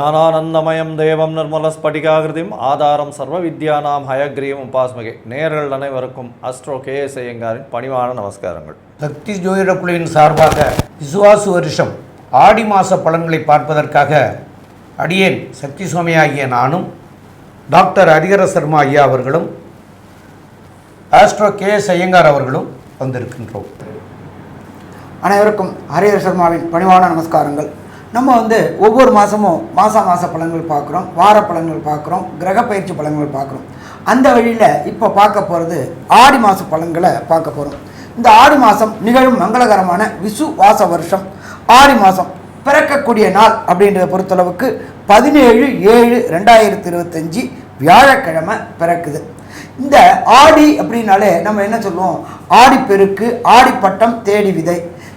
ஞானானந்தமயம் தேவம் நிர்மலஸ்படிகாகிருதிம் ஆதாரம் சர்வ வித்யானாம் ஹயக்ரீவம் உபாஸ்மகே. நேர்கள் அனைவருக்கும் அஸ்ட்ரோ கே எஸ் ஐயங்காரின் பணிவான நமஸ்காரங்கள். சக்தி ஜோதிட குழுவின் சார்பாக விசுவாசு வருஷம் ஆடி மாத பலன்களை பார்ப்பதற்காக அடியேன் சக்தி சுவாமி ஆகிய நானும் டாக்டர் ஹரிஹர சர்மா ஐயா அவர்களும் ஆஸ்ட்ரோ கே எஸ் ஐயங்கார் அவர்களும் வந்திருக்கின்றோம். அனைவருக்கும் ஹரிஹர சர்மாவின் பணிவான நமஸ்காரங்கள். நம்ம வந்து ஒவ்வொரு மாதமும் மாதம் மாத பழங்கள் பார்க்குறோம் வார பழங்கள் பார்க்குறோம் கிரக பயிற்சி பழங்கள் பார்க்குறோம். அந்த வழியில் இப்போ பார்க்க போகிறது ஆடி மாத பழங்களை பார்க்க போகிறோம் இந்த ஆடி மாதம் நிகழும் மங்களகரமான விசு வாச வருஷம். ஆடி மாதம் பிறக்கக்கூடிய நாள் அப்படின்றத பொறுத்தளவுக்கு பதினேழு ஏழு ரெண்டாயிரத்தி இருபத்தஞ்சி வியாழக்கிழமை பிறக்குது. இந்த ஆடி அப்படின்னாலே நம்ம என்ன சொல்லுவோம்? ஆடிப்பெருக்கு ஆடிப்பட்டம் தேடி விதை.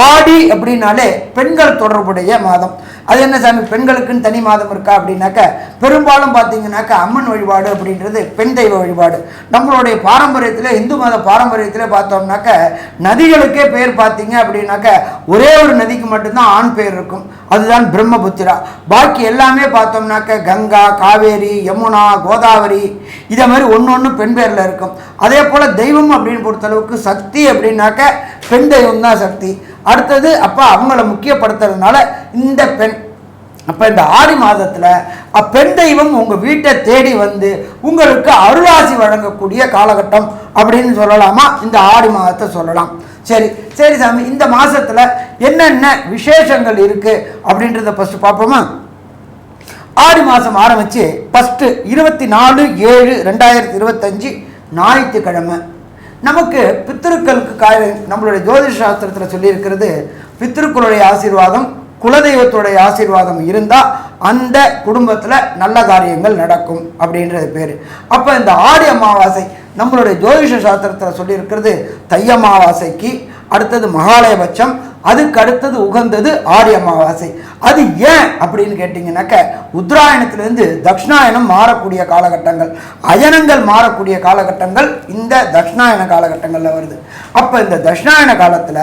ஆடி அப்படின்னாலே பெண்கள் தொடர்புடைய மாதம். அது என்ன சாமி பெண்களுக்குன்னு தனி மாதம் இருக்கா அப்படின்னாக்க பெரும்பாலும் பார்த்தீங்கன்னாக்க அம்மன் வழிபாடு அப்படின்றது பெண் தெய்வ வழிபாடு. நம்மளுடைய பாரம்பரியத்தில் இந்து மத பாரம்பரியத்தில் பார்த்தோம்னாக்க நதிகளுக்கே பேர் பார்த்தீங்க அப்படின்னாக்க ஒரே ஒரு நதிக்கு மட்டும்தான் ஆண் பேர் இருக்கும். அதுதான் பிரம்மபுத்திரா. பாக்கி எல்லாமே பார்த்தோம்னாக்க கங்கா காவேரி யமுனா கோதாவரி இதை மாதிரி ஒன்று ஒன்று பெண் பேரில் இருக்கும். அதே போல் தெய்வம் அப்படின்னு பொறுத்தளவுக்கு சக்தி அப்படின்னாக்க பெண் தெய்வம் தான் சக்தி. அடுத்தது அப்போ அவங்கள முக்கியப்படுத்துறதுனால இந்த பெண் அப்போ இந்த ஆடி மாதத்தில் அப்பெண் தெய்வம் உங்கள் வீட்டை தேடி வந்து உங்களுக்கு அருளாசி வழங்கக்கூடிய காலகட்டம் அப்படின்னு சொல்லலாமா? இந்த ஆடி மாதத்தை சொல்லலாம். சரி சரி சாமி இந்த மாதத்தில் என்னென்ன விசேஷங்கள் இருக்குது அப்படின்றத ஃபஸ்ட்டு பார்ப்போமா? ஆடி மாதம் ஆரம்பித்து ஃபஸ்ட்டு இருபத்தி நாலு ஏழு ரெண்டாயிரத்தி இருபத்தஞ்சி ஞாயிற்றுக்கிழமை. நமக்கு பித்திருக்களுக்கு காய நம்மளுடைய ஜோதிஷ சாஸ்திரத்தில் சொல்லியிருக்கிறது பித்திருக்களுடைய ஆசீர்வாதம் குலதெய்வத்துடைய ஆசீர்வாதம் இருந்தால் அந்த குடும்பத்தில் நல்ல காரியங்கள் நடக்கும் அப்படின்றது பேர். அப்போ இந்த ஆடி அமாவாசை நம்மளுடைய ஜோதிஷ சாஸ்திரத்தில் சொல்லியிருக்கிறது தை அமாவாசைக்கு அடுத்தது மகாலயபட்சம் அதுக்கு அடுத்தது உகந்தது ஆடி அமாவாசை. அது ஏன் அப்படின்னு கேட்டிங்கனாக்க உத்தராயணத்திலேருந்து தக்ஷணாயனம் மாறக்கூடிய காலகட்டங்கள் அயனங்கள் மாறக்கூடிய காலகட்டங்கள் இந்த தக்ஷணாயன காலகட்டங்களில் வருது. அப்போ இந்த தட்சிணாயன காலத்தில்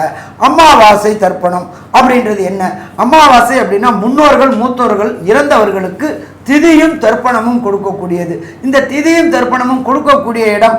அமாவாசை தர்ப்பணம் அப்படின்றது என்ன? அமாவாசை அப்படின்னா முன்னோர்கள் மூத்தோர்கள் இறந்தவர்களுக்கு திதியும் தர்ப்பணமும் கொடுக்கக்கூடியது. இந்த திதியும் தர்ப்பணமும் கொடுக்கக்கூடிய இடம்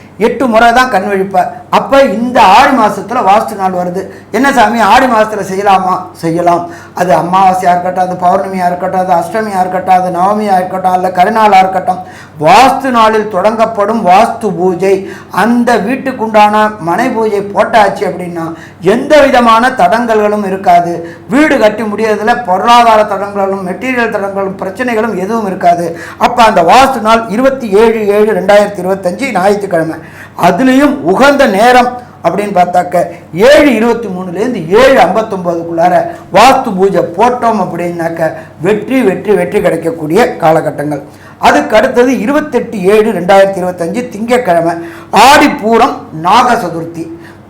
எட்டு முறை தான் கண் விழிப்பார் அப்போ இந்த ஆடி மாதத்தில் வாஸ்து நாள் வருது. என்ன சாமி ஆடி மாதத்தில் செய்யலாமா? செய்யலாம். அது அமாவாசையாக இருக்கட்டும் அது பௌர்ணமியாக இருக்கட்டும் அது அஷ்டமியாக இருக்கட்டும் அது நவமியாக இருக்கட்டும் அல்ல கருநாளாக இருக்கட்டும் வாஸ்து நாளில் தொடங்கப்படும் வாஸ்து பூஜை. அந்த வீட்டுக்குண்டான மனை பூஜை போட்டாச்சு அப்படின்னா எந்த விதமான தடங்கல்களும் இருக்காது. வீடு கட்டி முடியறதுல பொருளாதார தடங்களும் மெட்டீரியல் தடங்களும் பிரச்சனைகளும் எதுவும் இருக்காது. அப்போ அந்த வாஸ்து நாள் இருபத்தி ஏழு ஏழு ரெண்டாயிரத்தி இருபத்தஞ்சி ஞாயிற்றுக்கிழமை. அதுலேயும் உகந்த நேரம் அப்படின்னு பார்த்தாக்க ஏழு இருபத்தி மூணுலேருந்து ஏழு ஐம்பத்தொம்போதுக்குள்ளார வாஸ்து பூஜை போட்டோம் அப்படின்னாக்க வெற்றி வெற்றி வெற்றி கிடைக்கக்கூடிய காலகட்டங்கள். அதுக்கு அடுத்தது இருபத்தெட்டு ஏழு ரெண்டாயிரத்தி இருபத்தஞ்சு திங்கட்கிழமை ஆடி பூரம் நாக சதுர்த்தி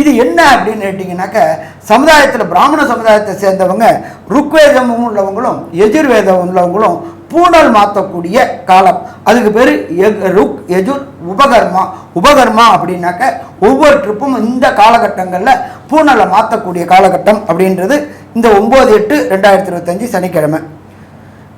இது என்ன அப்படின்னு கேட்டிங்கனாக்க சமுதாயத்தில் பிராமண சமுதாயத்தை சேர்ந்தவங்க ருக்வேதமும் உள்ளவங்களும் எஜுர்வேதம் உள்ளவங்களும் பூணல் மாற்றக்கூடிய காலம். அதுக்கு பேர் ருக் எஜுர் உபகர்மா. உபகர்மா அப்படின்னாக்க ஒவ்வொரு ட்ரிப்பும் இந்த காலகட்டங்களில் பூணலை மாற்றக்கூடிய காலகட்டம் அப்படின்றது இந்த ஒம்பது எட்டு ரெண்டாயிரத்தி இருபத்தஞ்சி சனிக்கிழமை.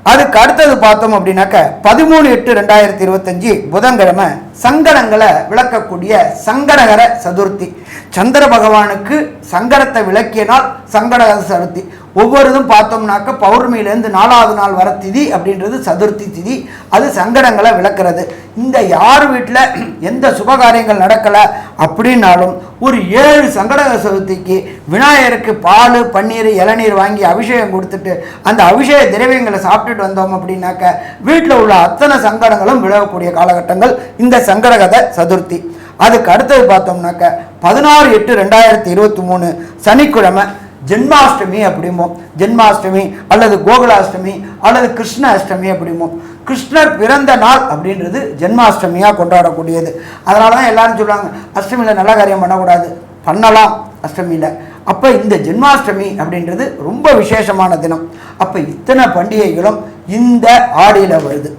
அதுக்கு அடுத்தது பார்த்தோம் அப்படின்னாக்க பதிமூணு எட்டு ரெண்டாயிரத்தி இருபத்தஞ்சி புதன்கிழமை சங்கடங்களை விளக்கக்கூடிய சங்கடகர சதுர்த்தி. சந்திர பகவானுக்கு சங்கடத்தை விளக்கிய நாள் சங்கடகர சதுர்த்தி. ஒவ்வொருதும் பார்த்தோம்னாக்க பௌர்ணமியிலேருந்து நாலாவது நாள் வர திதி அப்படின்றது சதுர்த்தி திதி. அது சங்கடங்களை விளக்குறது. இந்த யார் வீட்டில் எந்த சுபகாரியங்கள் நடக்கலை அப்படின்னாலும் ஒரு ஏழு சங்கட சதுர்த்திக்கு விநாயகருக்கு பால் பன்னீர் இளநீர் வாங்கி அபிஷேகம் கொடுத்துட்டு அந்த அபிஷேக திரவியங்களை சாப்பிட்டுட்டு வந்தோம் அப்படின்னாக்க வீட்டில் உள்ள அத்தனை சங்கடங்களும் விலகக்கூடிய காலகட்டங்கள் இந்த சங்கடகத சதுர்த்தி. அதுக்கு அடுத்தது பார்த்தோம்னாக்க பதினாறு எட்டு ரெண்டாயிரத்தி இருபத்தி மூணு சனிக்கிழமை ஜென்மாஷ்டமி அப்படிமோ ஜென்மாஷ்டமி அல்லது கோகுலாஷ்டமி அல்லது கிருஷ்ண அஷ்டமி அப்படிமோ. கிருஷ்ணர் பிறந்த நாள் அப்படின்றது ஜென்மாஷ்டமியாக கொண்டாடக்கூடியது. அதனால தான் எல்லாரும் சொல்லுவாங்க அஷ்டமியில் நல்ல காரியம் பண்ணக்கூடாது. பண்ணலாம் அஷ்டமியில். அப்போ இந்த ஜென்மாஷ்டமி அப்படின்றது ரொம்ப விசேஷமான தினம். அப்போ இத்தனை பண்டிகைகளும் இந்த ஆடியில் வருது.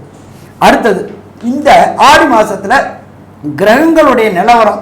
அடுத்தது இந்த ஆடி மாதத்தில் கிரகங்களுடைய நிலவரம்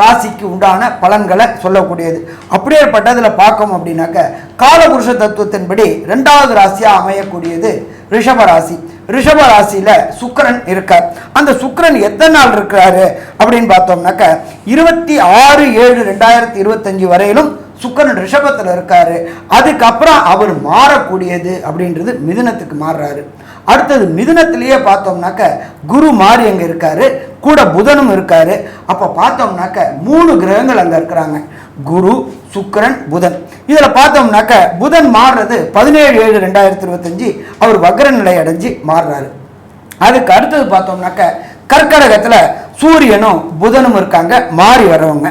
ராசிக்கு உண்டான பலன்களை சொல்லக்கூடியது. அப்படியேப்பட்டதில் பார்க்கோம் அப்படின்னாக்க காலபுருஷ தத்துவத்தின்படி ரெண்டாவது ராசியாக அமையக்கூடியது ரிஷப ராசி. ரிஷப ராசியில் சுக்கிரன் இருக்கார். அந்த சுக்கரன் எத்தனை நாள் இருக்கிறாரு அப்படின்னு பார்த்தோம்னாக்க இருபத்தி ஆறு ஏழு ரெண்டாயிரத்தி இருபத்தஞ்சு வரையிலும் சுக்கிரன் ரிஷபத்தில் இருக்காரு. அதுக்கப்புறம் அவர் மாறக்கூடியது அப்படின்றது மிதுனத்துக்கு மாறுறாரு. அடுத்தது மிதுனத்திலேயே பார்த்தோம்னாக்க குரு மாறி அங்கே இருக்காரு. கூட புதனும் இருக்காரு. அப்போ பார்த்தோம்னாக்க மூணு கிரகங்கள் அங்கே இருக்கிறாங்க. குரு சுக்கிரன் புதன். இதில் பார்த்தோம்னாக்க புதன் மாறுறது பதினேழு ஏழு ரெண்டாயிரத்தி இருபத்தஞ்சி அவர் வக்ர நிலை அடைஞ்சு மாறுறாரு. அதுக்கு அடுத்தது பார்த்தோம்னாக்க கர்க்கடகத்தில் சூரியனும் புதனும் இருக்காங்க. மாறி வர்றவங்க.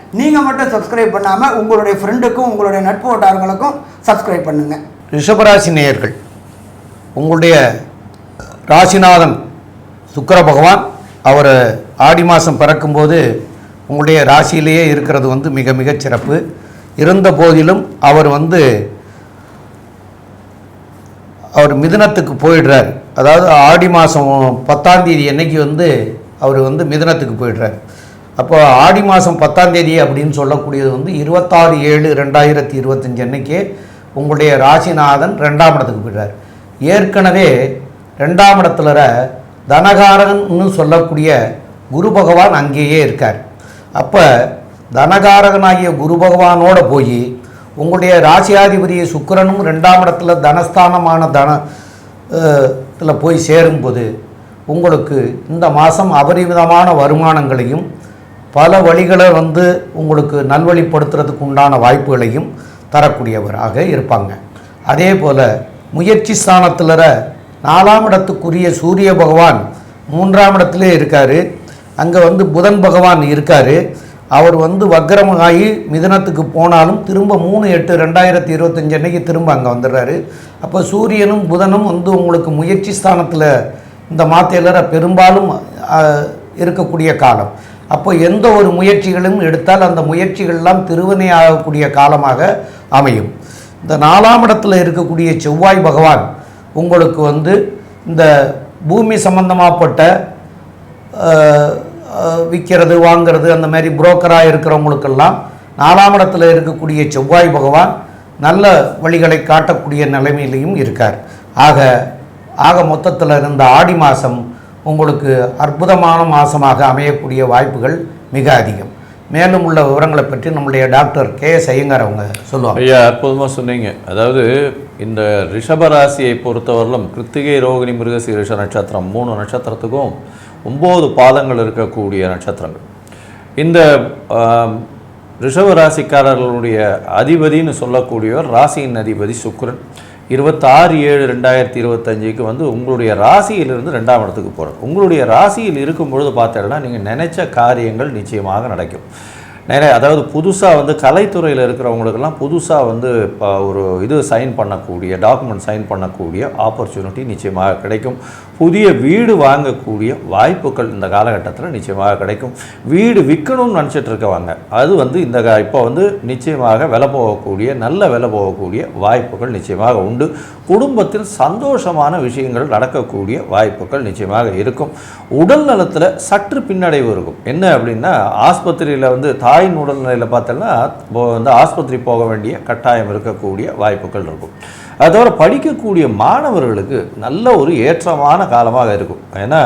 நீங்கள் மட்டும் சப்ஸ்கிரைப் பண்ணாமல் உங்களுடைய ஃப்ரெண்டுக்கும் உங்களுடைய நட்பு வட்டாரங்களுக்கும் சப்ஸ்கிரைப் பண்ணுங்கள் ரிஷபராசி நேயர்கள் உங்களுடைய ராசிநாதன் சுக்கர பகவான் அவர் ஆடி மாதம் பிறக்கும்போது உங்களுடைய ராசியிலேயே இருக்கிறது வந்து மிக மிகச் சிறப்பு. இருந்த போதிலும் அவர் வந்து அவர் மிதனத்துக்கு போயிடுறார். அதாவது ஆடி மாதம் பத்தாம் தேதி அன்னைக்கு வந்து அவர் வந்து மிதனத்துக்கு போயிடுறார். அப்போ ஆடி மாதம் பத்தாம் தேதி அப்படின்னு சொல்லக்கூடியது வந்து இருபத்தாறு ஏழு ரெண்டாயிரத்தி இருபத்தஞ்சி அன்னைக்கே உங்களுடைய ராசிநாதன் ரெண்டாம் இடத்துக்கு போயிடுறார். ஏற்கனவே ரெண்டாம் இடத்துல தனகாரகன்னு சொல்லக்கூடிய குரு பகவான் அங்கேயே இருக்கார். அப்போ தனகாரகனாகிய குரு பகவானோட போய் உங்களுடைய ராசியாதிபதி சுக்கிரனும் ரெண்டாம் இடத்துல தனஸ்தானமான தன இதில் போய் சேரும்போது உங்களுக்கு இந்த மாதம் அபரிமிதமான வருமானங்களையும் பல வழிகளை வந்து உங்களுக்கு நல்வழிப்படுத்துறதுக்கு உண்டான வாய்ப்புகளையும் தரக்கூடியவராக இருப்பாங்க. அதே போல் முயற்சி ஸ்தானத்தில் நாலாம் இடத்துக்குரிய சூரிய பகவான் மூன்றாம் இடத்துல இருக்கார். அங்கே வந்து புதன் பகவான் இருக்கார். அவர் வந்து வக்ரமாகி மிதனத்துக்கு போனாலும் திரும்ப மூணு எட்டு ரெண்டாயிரத்தி இருபத்தஞ்சு அன்னைக்கு திரும்ப அங்கே வந்துடுறாரு. அப்போ சூரியனும் புதனும் வந்து உங்களுக்கு முயற்சி ஸ்தானத்தில் இந்த மாத்தையிலர பெரும்பாலும் இருக்கக்கூடிய காலம். அப்போ எந்த ஒரு முயற்சிகளும் எடுத்தால் அந்த முயற்சிகள்லாம் திருவினையாகக்கூடிய காலமாக அமையும். இந்த நாலாம் இடத்துல இருக்கக்கூடிய செவ்வாய் பகவான் உங்களுக்கு வந்து இந்த பூமி சம்பந்தமாகப்பட்ட விற்கிறது வாங்கிறது அந்த மாதிரி புரோக்கராக இருக்கிறவங்களுக்கெல்லாம் நாலாம் இடத்துல இருக்கக்கூடிய செவ்வாய் பகவான் நல்ல வழிகளை காட்டக்கூடிய நிலைமையிலையும் இருக்கார். ஆக ஆக மொத்தத்தில் இருந்த ஆடி மாதம் உங்களுக்கு அற்புதமான மாதமாக அமையக்கூடிய வாய்ப்புகள் மிக அதிகம். மேலும் உள்ள விவரங்களை பற்றி நம்முடைய டாக்டர் கே எஸ் ஐயங்கார் அவங்க சொல்லுவாங்க. ஐயா அற்புதமாக சொன்னீங்க. அதாவது இந்த ரிஷபராசியை பொறுத்தவரையிலும் கிருத்திகை ரோகிணி மிருகசீரிஷ நட்சத்திரம் மூணு நட்சத்திரத்துக்கும் ஒம்பது பாதங்கள் இருக்கக்கூடிய நட்சத்திரங்கள். இந்த ரிஷபராசிக்காரர்களுடைய அதிபதினு ராசிக்காரர்களுடைய அதிபதின்னு சொல்லக்கூடியவர் ராசியின் அதிபதி சுக்ரன் இருபத்தாறு ஏழு ரெண்டாயிரத்தி இருபத்தஞ்சுக்கு வந்து உங்களுடைய ராசியிலிருந்து ரெண்டாம் இடத்துக்கு போகிறோம் உங்களுடைய ராசியில் இருக்கும் பொழுது பார்த்தீங்கன்னா நீங்கள் நினைச்ச காரியங்கள் நிச்சயமாக நடக்கும். நிறைய அதாவது புதுசாக வந்து கலைத்துறையில் இருக்கிறவங்களுக்கெல்லாம் புதுசாக வந்து இப்போ ஒரு இது சைன் பண்ணக்கூடிய டாக்குமெண்ட் சைன் பண்ணக்கூடிய ஆப்பர்ச்சுனிட்டி நிச்சயமாக கிடைக்கும். புதிய வீடு வாங்கக்கூடிய வாய்ப்புகள் இந்த காலகட்டத்தில் நிச்சயமாக கிடைக்கும். வீடு விற்கணும்னு நினச்சிட்டு இருக்கவங்க அது வந்து இந்த இப்போ வந்து நிச்சயமாக விலை போகக்கூடிய நல்ல விலை போகக்கூடிய வாய்ப்புகள் நிச்சயமாக உண்டு. குடும்பத்தில் சந்தோஷமான விஷயங்கள் நடக்கக்கூடிய வாய்ப்புகள் நிச்சயமாக இருக்கும். உடல் நலத்தில் சற்று பின்னடைவு இருக்கும். என்ன அப்படின்னா ஆஸ்பத்திரியில் வந்து தாயின் உடல்நிலையில் பார்த்தோன்னா இப்போ வந்து ஆஸ்பத்திரி போக வேண்டிய கட்டாயம் இருக்கக்கூடிய வாய்ப்புகள் இருக்கும். அது தவிர படிக்கக்கூடிய மாணவர்களுக்கு நல்ல ஒரு ஏற்றமான காலமாக இருக்கும். ஏன்னா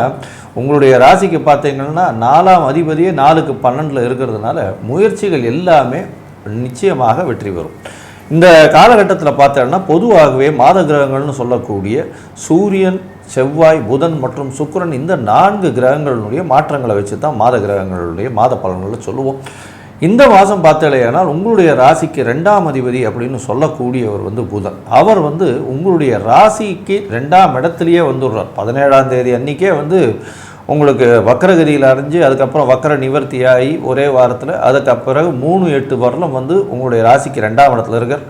உங்களுடைய ராசிக்கு பார்த்தீங்கன்னா நாலாம் அதிபதியே நாலுக்கு பன்னெண்டில் இருக்கிறதுனால முயற்சிகள் எல்லாமே நிச்சயமாக வெற்றி பெறும். இந்த காலகட்டத்தில் பார்த்தோம்னா பொதுவாகவே மாத கிரகங்கள்னு சொல்லக்கூடிய சூரியன் செவ்வாய் புதன் மற்றும் சுக்கிரன் இந்த நான்கு கிரகங்களுடைய மாற்றங்களை வச்சு தான் மாத கிரகங்களுடைய மாத பலன்களை சொல்லுவோம். இந்த மாதம் பார்த்தலையானால் உங்களுடைய ராசிக்கு ரெண்டாம் அதிபதி அப்படின்னு சொல்லக்கூடியவர் வந்து புதன். அவர் வந்து உங்களுடைய ராசிக்கு ரெண்டாம் இடத்துலையே வந்துடுறார். பதினேழாம் தேதி அன்றைக்கே வந்து உங்களுக்கு வக்கரகதியில் அடைஞ்சு அதுக்கப்புறம் வக்கர நிவர்த்தியாகி ஒரே வாரத்தில் அதுக்கு பிறகு மூணு எட்டு வரலும் வந்து உங்களுடைய ராசிக்கு ரெண்டாம் இடத்துல இருக்கார்.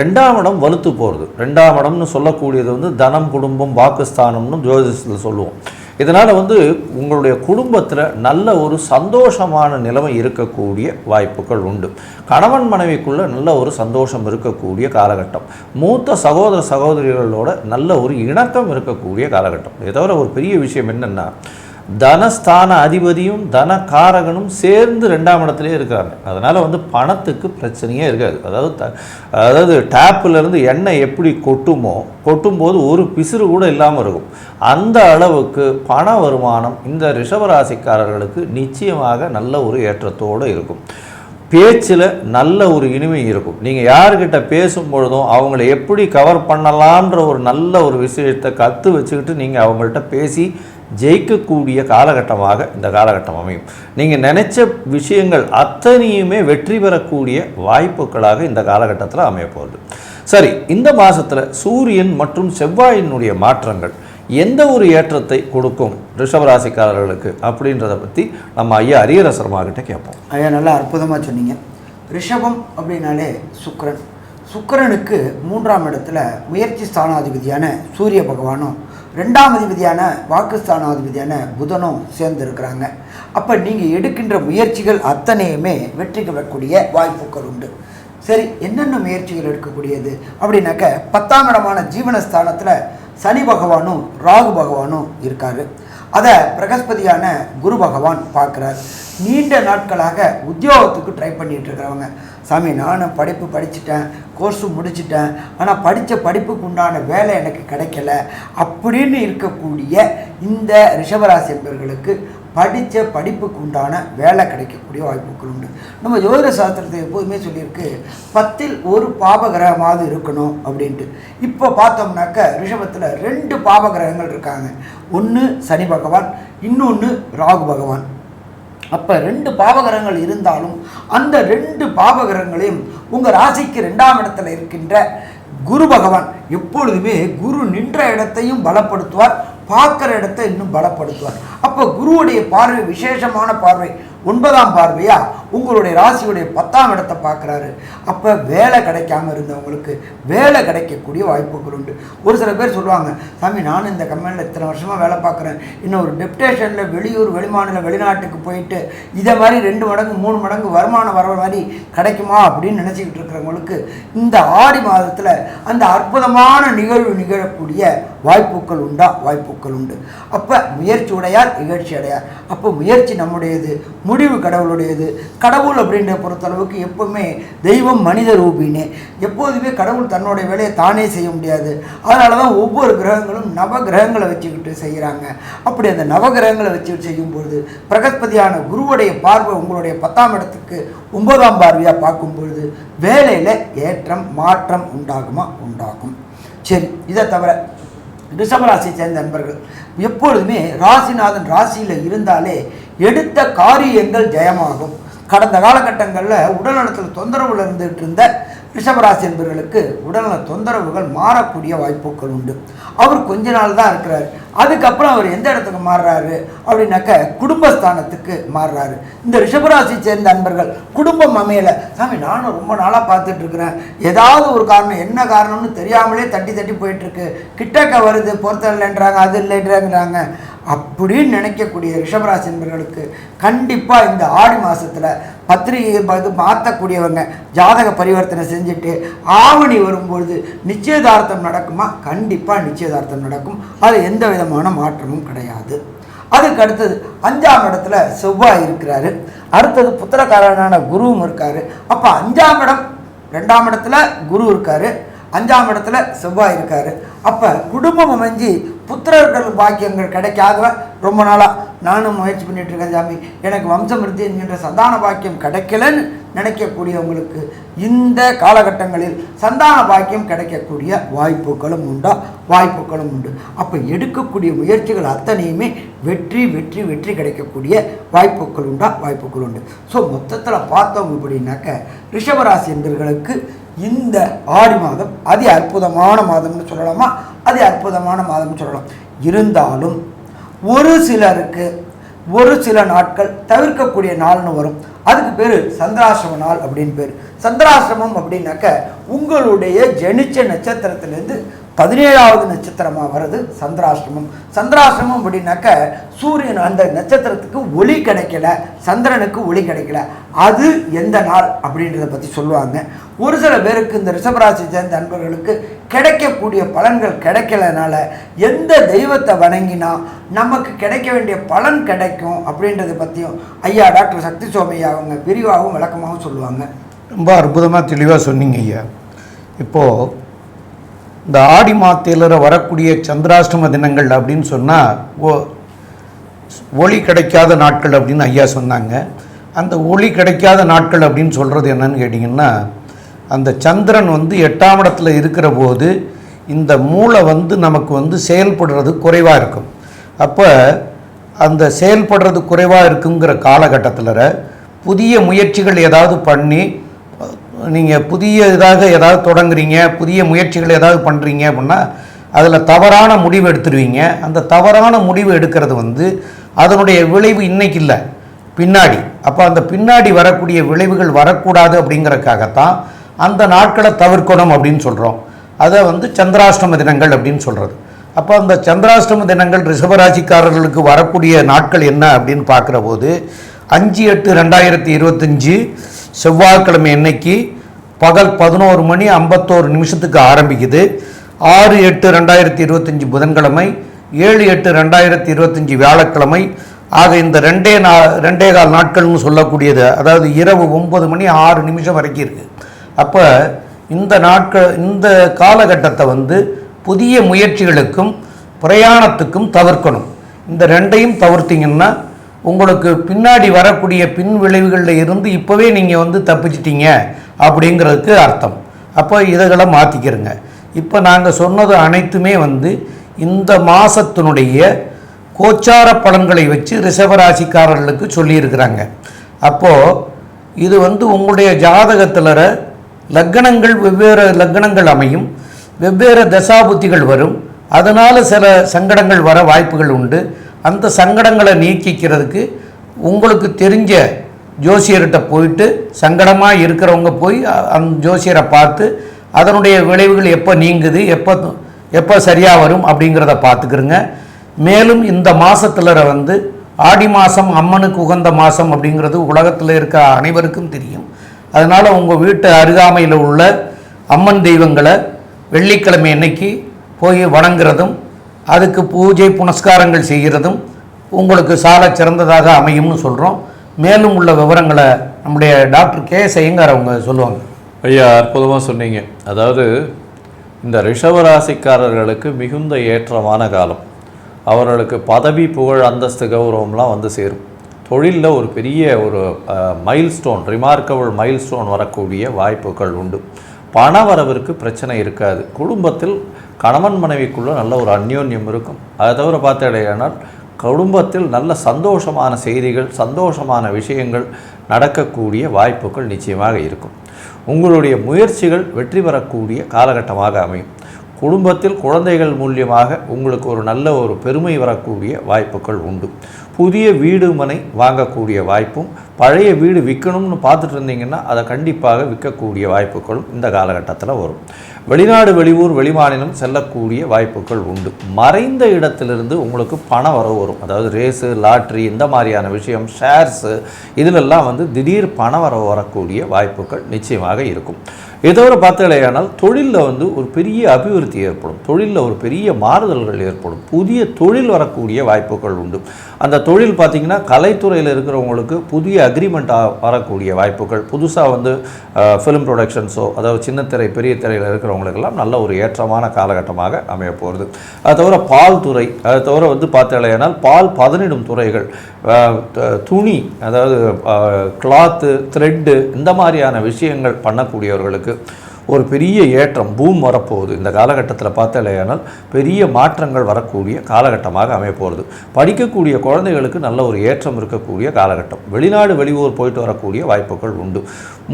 ரெண்டாம் இடம் வலுத்து போகிறது ரெண்டாம் இடம்னு சொல்லக்கூடியது வந்து தனம் குடும்பம் வாக்குஸ்தானம்னு ஜோதிஷத்தில் சொல்லுவோம். இதனால் வந்து உங்களுடைய குடும்பத்தில் நல்ல ஒரு சந்தோஷமான நிலைமை இருக்கக்கூடிய வாய்ப்புகள் உண்டு. கணவன் மனைவிக்குள்ளே நல்ல ஒரு சந்தோஷம் இருக்கக்கூடிய காலகட்டம். மூத்த சகோதர சகோதரிகளோட நல்ல ஒரு இணக்கம் இருக்கக்கூடிய காலகட்டம். இதை தவிர ஒரு பெரிய விஷயம் என்னென்னா தனஸ்தான அதிபதியும் தனகாரகனும் சேர்ந்து ரெண்டாம் இடத்துலேயே இருக்கிறாங்க அதனால் வந்து பணத்துக்கு பிரச்சனையே இருக்காது. அதாவது த அதாவது டேப்பிலேருந்து இருந்து எண்ணெய் எப்படி கொட்டுமோ கொட்டும்போது ஒரு பிசுறு கூட இல்லாமல் இருக்கும். அந்த அளவுக்கு பண வருமானம் இந்த ரிஷபராசிக்காரர்களுக்கு நிச்சயமாக நல்ல ஒரு ஏற்றத்தோடு இருக்கும். பேச்சில் நல்ல ஒரு இனிமை இருக்கும். நீங்கள் யார்கிட்ட பேசும்பொழுதும் அவங்கள எப்படி கவர் பண்ணலான்ற ஒரு நல்ல ஒரு விஷயத்தை கற்று வச்சுக்கிட்டு நீங்கள் அவங்கள்ட்ட பேசி ஜெயிக்கக்கூடிய காலகட்டமாக இந்த காலகட்டம் அமையும். நீங்கள் நினச்ச விஷயங்கள் அத்தனையுமே வெற்றி பெறக்கூடிய வாய்ப்புகளாக இந்த காலகட்டத்தில் அமையப்போகுது சரி இந்த மாதத்தில் சூரியன் மற்றும் செவ்வாயினுடைய மாற்றங்கள் எந்த ஒரு ஏற்றத்தை கொடுக்கும் ரிஷபராசிக்காரர்களுக்கு அப்படின்றத பற்றி நம்ம ஐயா அரியரசர்மா கிட்ட கேட்போம். ஐயா நல்லா அற்புதமாக சொன்னீங்க. ரிஷபம் அப்படின்னாலே சுக்கரன். சுக்கிரனுக்கு மூன்றாம் இடத்துல முயற்சி ஸ்தானாதிபதியான சூரிய பகவானும் ரெண்டாம் அதிபதியான வாக்கு ஸ்தானாதிபதியான புதனும் சேர்ந்துருக்கிறாங்க. அப்போ நீங்கள் எடுக்கின்ற முயற்சிகள் அத்தனையுமே வெற்றி பெறக்கூடிய வாய்ப்புகள் உண்டு. சரி என்னென்ன முயற்சிகள் எடுக்கக்கூடியது? அப்படின்னாக்க பத்தாம் இடமான ஜீவனஸ்தானத்தில் சனி பகவானும் ராகு பகவானும் இருக்காரு. அதை பிரகஸ்பதியான குரு பகவான் பார்க்குறார். நீண்ட நாட்களாக உத்தியோகத்துக்கு ட்ரை பண்ணிட்டு இருக்கிறவங்க. சாமி நானும் படிப்பு படிச்சுட்டேன் கோர்ஸும் முடிச்சிட்டேன். ஆனால் படித்த படிப்புக்கு உண்டான வேலை எனக்கு கிடைக்கல. அப்படின்னு இருக்கக்கூடிய இந்த ரிஷபராசி என்பவர்களுக்கு படித்த படிப்புக்கு உண்டான வேலை கிடைக்கக்கூடிய வாய்ப்புகள் உண்டு. நம்ம ஜோதிட சாஸ்திரத்தை எப்போதுமே சொல்லியிருக்கு பத்தில் ஒரு பாபகிரகமாவது இருக்கணும் அப்படின்ட்டு. இப்போ பார்த்தோம்னாக்க ரிஷபத்தில் ரெண்டு பாபகிரகங்கள் இருக்காங்க. ஒன்று சனி பகவான் இன்னொன்று ராகு பகவான். அப்போ ரெண்டு பாவகரங்கள் இருந்தாலும் அந்த ரெண்டு பாவகரங்களையும் உங்கள் ராசிக்கு ரெண்டாம் இடத்துல இருக்கின்ற குரு பகவான் எப்பொழுதுமே குரு நின்ற இடத்தையும் பலப்படுத்துவார் பார்க்குற இடத்தை இன்னும் பலப்படுத்துவார். அப்போ குருவுடைய பார்வை விசேஷமான பார்வை ஒன்பதாம் பார்வையா? உங்களுடைய ராசியுடைய பத்தாம் இடத்தை பார்க்குறாரு. அப்போ வேலை கிடைக்காம இருந்தவங்களுக்கு வேலை கிடைக்கக்கூடிய வாய்ப்புகள் உண்டு. ஒரு சில பேர் சொல்லுவாங்க சாமி நான் இந்த கம்பெனியில் இத்தனை வருஷமாக வேலை பார்க்குறேன். இன்னும் ஒரு டெப்டேஷனில் வெளியூர் வெளிமாநில வெளிநாட்டுக்கு போயிட்டு இதை மாதிரி ரெண்டு மடங்கு மூணு மடங்கு வருமானம் வர மாதிரி கிடைக்குமா? அப்படின்னு நினச்சிக்கிட்டு இருக்கிறவங்களுக்கு இந்த ஆடி மாதத்தில் அந்த அற்புதமான நிகழ்வு நிகழக்கூடிய வாய்ப்புகள் உண்டா? வாய்ப்புகள் உண்டு. அப்போ முயற்சி உடையார் நிகழ்ச்சி அடையார். அப்போ முயற்சி நம்முடையது. முடிவு கடவுளுடையது. கடவுள் அப்படின்ற பொறுத்தளவுக்கு எப்போவுமே தெய்வம் மனித ரூபினே. எப்போதுமே கடவுள் தன்னுடைய வேலையை தானே செய்ய முடியாது. அதனால தான் ஒவ்வொரு கிரகங்களும் நவ கிரகங்களை வச்சுக்கிட்டு செய்கிறாங்க அப்படி அந்த நவ கிரகங்களை வச்சுக்கிட்டு செய்யும்பொழுது பிரகஸ்பதியான குருவுடைய பார்வை உங்களுடைய பத்தாம் இடத்துக்கு ஒன்பதாம் பார்வையாக பார்க்கும் பொழுது வேலையில் ஏற்றம் மாற்றம் உண்டாகுமா? உண்டாகும். சரி இதை தவிர ரிஷபராசியை சேர்ந்த நண்பர்கள் எப்பொழுதுமே ராசிநாதன் ராசியில் இருந்தாலே எடுத்த காரியங்கள் ஜெயமாகும். கடந்த காலகட்டங்களில் உடல்நலத்தில் தொந்தரவுல இருந்துகிட்டு இருந்த ரிஷபராசி என்பவர்களுக்கு உடல்நல தொந்தரவுகள் மாறக்கூடிய வாய்ப்புகள் உண்டு. அவர் கொஞ்ச நாள் தான் இருக்கிறார். அதுக்கப்புறம் அவர் எந்த இடத்துக்கு மாறுறாரு அப்படின்னாக்க குடும்பஸ்தானத்துக்கு மாறுறாரு. இந்த ரிஷபராசி சேர்ந்த அன்பர்கள் குடும்பம் அமையலை. சாமி நானும் ரொம்ப நாளாக பார்த்துட்டு இருக்கிறேன். ஏதாவது ஒரு காரணம் என்ன காரணம்னு தெரியாமலே தட்டி தட்டி போயிட்டுருக்கு கிட்டக்க வருது பொறுத்த இல்லைன்றாங்க அது இல்லைன்றாங்கிறாங்க. அப்படின்னு நினைக்கக்கூடிய ரிஷபராசி என்பவர்களுக்கு கண்டிப்பாக இந்த ஆடி மாதத்தில் பத்திரிகை இது மாற்றக்கூடியவங்க ஜாதக பரிவர்த்தனை செஞ்சுட்டு ஆவணி வரும்பொழுது நிச்சயதார்த்தம் நடக்குமா? கண்டிப்பாக நிச்சயதார்த்தம் நடக்கும். அது எந்த விதமான மாற்றமும் கிடையாது. அதுக்கு அடுத்தது அஞ்சாம் இடத்துல செவ்வாய் இருக்கிறாரு. அடுத்தது புத்திரக்காரனான குருவும் இருக்கார். அப்போ அஞ்சாம் இடம் ரெண்டாம் இடத்துல குரு இருக்கார். அஞ்சாம் இடத்துல செவ்வாய் இருக்கார். அப்போ குடும்பம் அமைஞ்சு புத்திரர்கள் பாக்கியங்கள் கிடைக்காத ரொம்ப நாளாக நானும் முயற்சி பண்ணிகிட்டு இருக்கேன் சாமி. எனக்கு வம்சம் என்கின்ற சந்தான பாக்கியம் கிடைக்கலன்னு நினைக்கக்கூடியவங்களுக்கு இந்த காலகட்டங்களில் சந்தான பாக்கியம் கிடைக்கக்கூடிய வாய்ப்புகளும் உண்டா? வாய்ப்புகளும் உண்டு. அப்போ எடுக்கக்கூடிய முயற்சிகள் அத்தனையுமே வெற்றி வெற்றி வெற்றி கிடைக்கக்கூடிய வாய்ப்புகள் உண்டா? வாய்ப்புகள் உண்டு. ஸோ மொத்தத்தில் பார்த்தோம் அப்படின்னாக்க ரிஷபராசி என்பர்களுக்கு இந்த ஆடி மாதம் அதி அற்புதமான மாதம்னு சொல்லலாமா? அதி அற்புதமான மாதம்னு சொல்லலாம். இருந்தாலும் ஒரு சிலருக்கு ஒரு சில நாட்கள் தவிர்க்கக்கூடிய நாள்னு வரும். அதுக்கு பேர் சந்திராசிரம நாள் அப்படின்னு பேர். சந்திராசிரமம் அப்படின்னாக்க உங்களுடைய ஜெனிச்ச நட்சத்திரத்திலேருந்து பதினேழாவது நட்சத்திரமாக வருது சந்திராசிரமம் சந்திராசிரமம் அப்படின்னாக்க சூரியன் அந்த நட்சத்திரத்துக்கு ஒளி கிடைக்கல சந்திரனுக்கு ஒளி கிடைக்கல. அது எந்த நாள் அப்படின்றத பற்றி சொல்லுவாங்க. ஒரு சில பேருக்கு இந்த ரிஷபராசி சேர்ந்த நண்பர்களுக்கு கிடைக்கக்கூடிய பலன்கள் கிடைக்கலனால எந்த தெய்வத்தை வணங்கினா நமக்கு கிடைக்க வேண்டிய பலன் கிடைக்கும் அப்படின்றத பற்றியும் ஐயா டாக்டர் சக்தி சோமையா அவங்க விரிவாகவும் விளக்கமாகவும் சொல்லுவாங்க. ரொம்ப அற்புதமாக தெளிவாக சொன்னீங்க ஐயா. இப்போது இந்த ஆடி மாதத்தில் வரக்கூடிய சந்திராஷ்டம தினங்கள் அப்படின்னு சொன்னால் ஓ ஒளி கிடைக்காத நாட்கள் அப்படின்னு ஐயா சொன்னாங்க. அந்த ஒளி கிடைக்காத நாட்கள் அப்படின்னு சொல்கிறது என்னன்னு கேட்டிங்கன்னா அந்த சந்திரன் வந்து எட்டாம் இடத்துல இருக்கிற போது இந்த மூளை வந்து நமக்கு வந்து செயல்படுறது குறைவாக இருக்கும். அப்போ அந்த செயல்படுறது குறைவாக இருக்குங்கிற காலகட்டத்தில் புதிய முயற்சிகள் ஏதாவது பண்ணி நீங்கள் புதிய இதாக ஏதாவது தொடங்குறீங்க புதிய முயற்சிகள் ஏதாவது பண்ணுறீங்க அப்படின்னா அதில் தவறான முடிவு எடுத்துருவீங்க. அந்த தவறான முடிவு எடுக்கிறது வந்து அதனுடைய விளைவு இன்றைக்கி இல்லை பின்னாடி. அப்போ அந்த பின்னாடி வரக்கூடிய விளைவுகள் வரக்கூடாது அப்படிங்கிறக்காகத்தான் அந்த நாட்களை தவிர்க்கணும் அப்படின்னு சொல்கிறோம் அதை வந்து சந்திராஷ்டம தினங்கள் அப்படின்னு சொல்கிறது அப்போ அந்த சந்திராஷ்டம தினங்கள் ரிஷபராசிக்காரர்களுக்கு வரக்கூடிய நாட்கள் என்ன அப்படின்னு பார்க்குற போது அஞ்சு எட்டு ரெண்டாயிரத்தி இருபத்தஞ்சி செவ்வாய்க்கிழமை அன்னைக்கு பகல் பதினோரு மணி ஐம்பத்தோரு நிமிஷத்துக்கு ஆரம்பிக்குது. ஆறு எட்டு ரெண்டாயிரத்தி இருபத்தஞ்சி புதன்கிழமை ஏழு எட்டு ரெண்டாயிரத்தி இருபத்தஞ்சி வியாழக்கிழமை. ஆக இந்த ரெண்டே நா ரெண்டே கால் நாட்கள்னு சொல்லக்கூடியது அதாவது இரவு ஒன்பது மணி ஆறு நிமிஷம் வரைக்கும் இருக்குது அப்போ இந்த நாட்கள் இந்த காலகட்டத்தை வந்து புதிய முயற்சிகளுக்கும் பிரயாணத்துக்கும் தவிர்க்கணும். இந்த ரெண்டையும் தவிர்த்திங்கன்னா உங்களுக்கு பின்னாடி வரக்கூடிய பின் விளைவுகளில் இருந்து இப்போவே நீங்கள் வந்து தப்பிச்சிட்டீங்க அப்படிங்கிறதுக்கு அர்த்தம். அப்போ இதுகளை மாற்றிக்கிறங்க இப்போ நாங்கள் சொன்னது அனைத்துமே வந்து இந்த மாதத்தினுடைய கோச்சார பலன்களை வச்சு ரிஷபராசிக்காரர்களுக்கு சொல்லியிருக்கிறாங்க. அப்போது இது வந்து உங்களுடைய ஜாதகத்தில் லக்னங்கள் வெவ்வேறு லக்னங்கள் அமையும். வெவ்வேறு தசாபுத்திகள் வரும். அதனால் சில சங்கடங்கள் வர வாய்ப்புகள் உண்டு. அந்த சங்கடங்களை நீக்கிக்கிறதுக்கு உங்களுக்கு தெரிஞ்ச ஜோசியர்கிட்ட போயிட்டு சங்கடமாக இருக்கிறவங்க போய் அந்த ஜோசியரை பார்த்து அதனுடைய விளைவுகள் எப்போ நீங்குது எப்போ எப்போ சரியாக வரும் அப்படிங்கிறத பார்த்துக்கிறோங்க. மேலும் இந்த மாதத்தில் வந்து ஆடி மாதம் அம்மனுக்கு உகந்த மாதம் அப்படிங்கிறது உலகத்தில் இருக்க அனைவருக்கும் தெரியும். அதனால் உங்கள் வீட்டு அருகாமையில் உள்ள அம்மன் தெய்வங்களை வெள்ளிக்கிழமை அன்னைக்கு போய் வணங்குறதும் அதுக்கு பூஜை புனஸ்காரங்கள் செய்கிறதும் உங்களுக்கு சால சிறந்ததாக அமையும்னு சொல்கிறோம் மேலும் உள்ள விவரங்களை நம்முடைய டாக்டர் கே ஐயங்கார் அவங்க சொல்லுவாங்க. ஐயா அற்புதமாக சொன்னீங்க. அதாவது இந்த ரிஷவராசிக்காரர்களுக்கு மிகுந்த ஏற்றமான காலம். அவர்களுக்கு பதவி புகழ் அந்தஸ்து கௌரவம்லாம் வந்து சேரும். தொழிலில் ஒரு பெரிய ஒரு மைல்ஸ்டோன் ரிமார்க்கபிள் மைல்ஸ்டோன் வரக்கூடிய வாய்ப்புகள் உண்டு. பண வரவிற்கு பிரச்சனை இருக்காது. குடும்பத்தில் கணவன் மனைவிக்குள்ள நல்ல ஒரு அந்யோன்யம் இருக்கும். அதை தவிர பார்த்தடையானால் குடும்பத்தில் நல்ல சந்தோஷமான செய்திகள் சந்தோஷமான விஷயங்கள் நடக்கக்கூடிய வாய்ப்புகள் நிச்சயமாக இருக்கும். உங்களுடைய முயற்சிகள் வெற்றி பெறக்கூடிய காலகட்டமாக அமையும். குடும்பத்தில் குழந்தைகள் மூலியமாக உங்களுக்கு ஒரு நல்ல ஒரு பெருமை வரக்கூடிய வாய்ப்புகள் உண்டு. புதிய வீடு மனை வாங்கக்கூடிய வாய்ப்பும் பழைய வீடு விற்கணும்னு பார்த்துட்டு இருந்தீங்கன்னா அதை கண்டிப்பாக விற்கக்கூடிய வாய்ப்புகளும் இந்த காலகட்டத்தில் வரும். வெளிநாடு வெளியூர் வெளிமாநிலம் செல்லக்கூடிய வாய்ப்புகள் உண்டு. மறைந்த இடத்திலிருந்து உங்களுக்கு பண வரவு வரும். அதாவது ரேஸு லாட்ரி இந்த மாதிரியான விஷயம் ஷேர்ஸு இதிலெல்லாம் வந்து திடீர் பண வரவு வரக்கூடிய வாய்ப்புகள் நிச்சயமாக இருக்கும். இதை தவிர பார்த்தாலேயானால் தொழிலில் வந்து ஒரு பெரிய அபிவிருத்தி ஏற்படும். தொழிலில் ஒரு பெரிய மாறுதல்கள் ஏற்படும். புதிய தொழில் வரக்கூடிய வாய்ப்புகள் உண்டு. அந்த தொழில் பார்த்திங்கன்னா கலைத்துறையில் இருக்கிறவங்களுக்கு புதிய அக்ரிமெண்ட் வரக்கூடிய வாய்ப்புகள். புதுசாக வந்து ஃபிலிம் ப்ரொடக்ஷன்ஸோ அதாவது சின்னத்திரை பெரிய திரையில் இருக்கிறவங்களுக்கெல்லாம் நல்ல ஒரு ஏற்றமான காலகட்டமாக அமைய போகிறது அது தவிர பால் துறை அது தவிர வந்து பார்த்தாலேயானால் பால் பதனிடும் துறைகள் துணி அதாவது கிளாத்து த்ரெட்டு இந்த மாதிரியான விஷயங்கள் பண்ணக்கூடியவர்களுக்கு ஒரு பெரிய ஏற்றம் பூம் வரப்போகுது. இந்த காலகட்டத்தில் பார்த்தாலேயானால் பெரிய மாற்றங்கள் வரக்கூடிய காலகட்டமாக அமையப்போகிறது படிக்கக்கூடிய குழந்தைகளுக்கு நல்ல ஒரு ஏற்றம் இருக்கக்கூடிய காலகட்டம். வெளிநாடு வெளியூர் போயிட்டு வரக்கூடிய வாய்ப்புகள் உண்டு.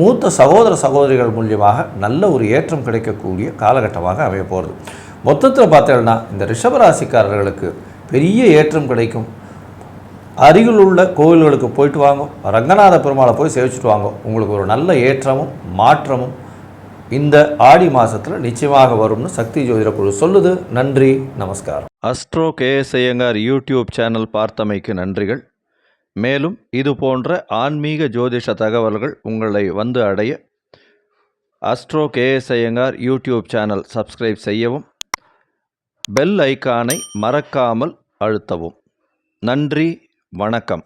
மூத்த சகோதர சகோதரிகள் மூலியமாக நல்ல ஒரு ஏற்றம் கிடைக்கக்கூடிய காலகட்டமாக அமையப்போகிறது மொத்தத்தில் பார்த்தேன்னா இந்த ரிஷபராசிக்காரர்களுக்கு பெரிய ஏற்றம் கிடைக்கும். அருகில் உள்ள கோவில்களுக்கு போயிட்டு வாங்க. ரங்கநாத பெருமாளை போய் சேவிச்சுட்டு வாங்க. உங்களுக்கு ஒரு நல்ல ஏற்றமும் மாற்றமும் இந்த ஆடி மாதத்தில் நிச்சயமாக வரும்னு சக்தி ஜோதிட குழு சொல்லுது. நன்றி நமஸ்காரம். Astro KS Iyengar YouTube channel பார்த்தமைக்கு நன்றிகள். மேலும் இது போன்ற ஆன்மீக ஜோதிஷ தகவல்கள் உங்களை வந்து அடைய Astro KS Iyengar YouTube channel subscribe செய்யவும் பெல் ஐகானை மறக்காமல் அழுத்தவும். நன்றி வணக்கம்.